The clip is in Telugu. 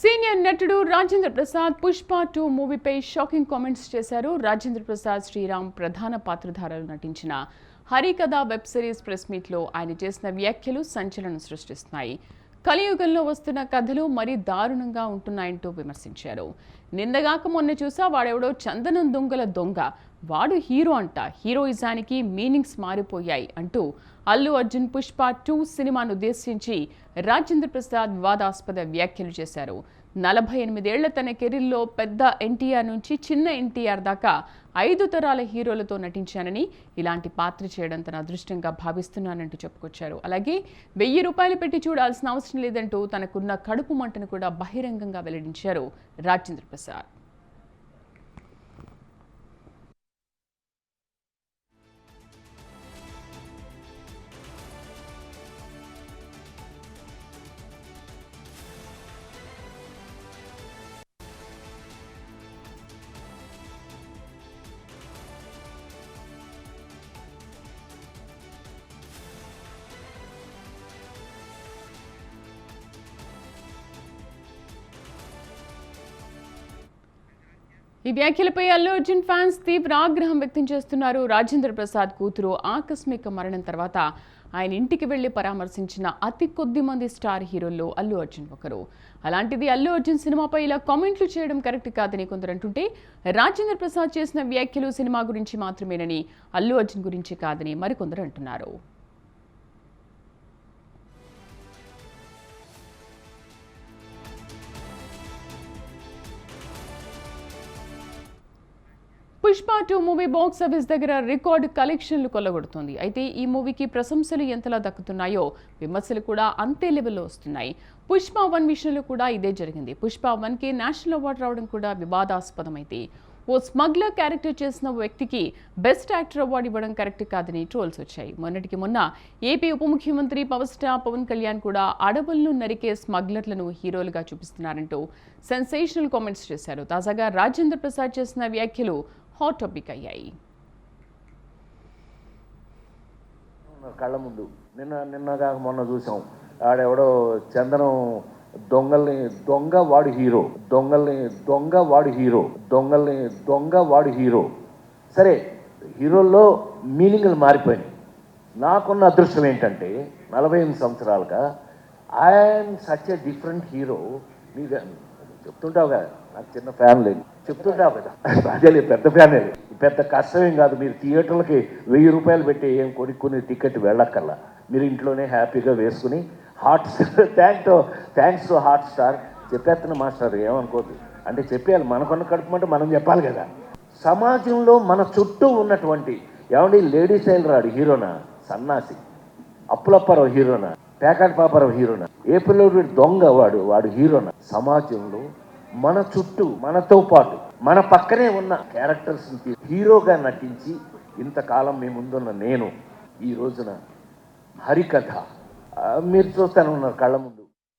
సీనియర్ నటుడు రాజేంద్ర ప్రసాద్ పుష్ప టూ మూవీపై షాకింగ్ కామెంట్స్ చేశారు. రాజేంద్ర ప్రసాద్ శ్రీరామ్ ప్రధాన పాత్రధారులు నటించిన హరికథ వెబ్ సిరీస్ ప్రెస్ మీట్లో ఆయన చేసిన వ్యాఖ్యలు సంచలనం సృష్టిస్తున్నాయి. కలియుగంలో వస్తున్న కథలు మరీ దారుణంగా ఉంటున్నాయంటూ విమర్శించారు. నిన్నగాక మొన్న చూసా వాడెవడో చందనం దొంగల దొంగ. వాడు హీరో అంట. హీరోయిజానికి మీనింగ్స్ మారిపోయాయి అంటూ అల్లు అర్జున్ పుష్ప టూ సినిమాను ఉద్దేశించి రాజేంద్ర ప్రసాద్ వివాదాస్పద వ్యాఖ్యలు చేశారు. నలభై ఎనిమిదేళ్ళ తన కెరీర్లో పెద్ద ఎన్టీఆర్ నుంచి చిన్న ఎన్టీఆర్ దాకా ఐదు తరాల హీరోలతో నటించానని ఇలాంటి పాత్ర చేయడం తన అదృష్టంగా భావిస్తున్నానంటూ చెప్పుకొచ్చారు. అలాగే వెయ్యి రూపాయలు పెట్టి చూడాల్సిన అవసరం లేదంటూ తనకున్న కడుపు మంటను కూడా బహిరంగంగా వెల్లడించారు రాజేంద్ర ప్రసాద్. set. ఈ వ్యాఖ్యలపై అల్లు అర్జున్ ఫ్యాన్స్ తీవ్ర ఆగ్రహం వ్యక్తం చేస్తున్నారు. రాజేంద్ర ప్రసాద్ కూతురు ఆకస్మిక మరణం తర్వాత ఆయన ఇంటికి వెళ్ళి పరామర్శించిన అతి కొద్ది మంది స్టార్ హీరోల్లో అల్లు అర్జున్ ఒకరు. అలాంటిది అల్లు అర్జున్ సినిమాపై ఇలా కామెంట్లు చేయడం కరెక్ట్ కాదని కొందరు అంటుంటే రాజేంద్ర ప్రసాద్ చేసిన వ్యాఖ్యలు సినిమా గురించి మాత్రమేనని అల్లు అర్జున్ గురించి కాదని మరికొందరు అంటున్నారు. Pushpa two movie box office దగ్గర రికార్డు కలెక్షన్లు కొల్లగొడుతుంది. అయితే ఈ మూవీకి ప్రశంసలు ఎంతలా దక్కుతున్నాయో విమర్శలు కూడా అంతే లెవెల్లో వస్తున్నాయి. పుష్ప వన్ విషయంలో కూడా ఇదే జరిగింది. పుష్ప వన్కి నేషనల్ అవార్డు రావడం కూడా వివాదాస్పదమైంది ఓ స్మగ్లర్ క్యారెక్టర్ చేసిన వ్యక్తికి బెస్ట్ యాక్టర్ అవార్డు ఇవ్వడం కరెక్ట్ కాదని ట్రోల్స్ వచ్చాయి. మొన్నటికి మొన్న ఏపీ ఉప ముఖ్యమంత్రి పవర్ స్టార్ పవన్ కళ్యాణ్ కూడా అడవులను నరికే స్మగ్లర్లను హీరోలుగా చూపిస్తున్నారంటూ సెన్సేషనల్ కామెంట్స్ చేశారు. తాజాగా రాజేంద్ర ప్రసాద్ చేసిన వ్యాఖ్యలు హాట్ టాపిక్ అయ్యాయి. కళ్ళ ముందు నిన్న నిన్న కాక మొన్న చూసాం. ఆడెవడో చందనం దొంగల్ని దొంగ వాడు హీరో దొంగల్ని దొంగ వాడు హీరో దొంగల్ని దొంగ వాడు హీరో. సరే హీరోల్లో మీనింగ్లు మారిపోయినాయి. నాకున్న అదృష్టం ఏంటంటే నలభై ఎనిమిది సంవత్సరాలుగా I'm such a different hero మీకు చెప్తుంటావు కదా నాకు చిన్న ఫ్యామిలీ చెప్తుంటావు కదా అదే పెద్ద ఫ్యామిలీ పెద్ద కష్టమేం కాదు మీరు థియేటర్లకి వెయ్యి రూపాయలు పెట్టి ఏం కొనుక్కుని టికెట్ వెళ్ళక్కర్లా. మీరు ఇంట్లోనే హ్యాపీగా వేసుకుని hot thank to thanks to Hotstar. చెప్పేస్తున్న master ఏమనుకోద్దు. అంటే చెప్పేయాలి మనకున్న కడుపుమంటే మనం చెప్పాలి కదా. సమాజంలో మన చుట్టూ ఉన్నటువంటి ఏమండి లేడీస్ స్టైల్ రాడు హీరోనా? సన్నాసి. అప్పులప్పారావు హీరోనా? పేకాటి పాపారావు హీరోనా? ఏ దొంగ వాడు వాడు హీరోనా? సమాజంలో మన చుట్టూ మనతో పాటు మన పక్కనే ఉన్న క్యారెక్టర్స్ హీరోగా నటించి ఇంతకాలం మీ ముందున్న నేను ఈ రోజున హరికథ. మీరు చూస్తానే ఉన్నారు కళ్ళ ముందు.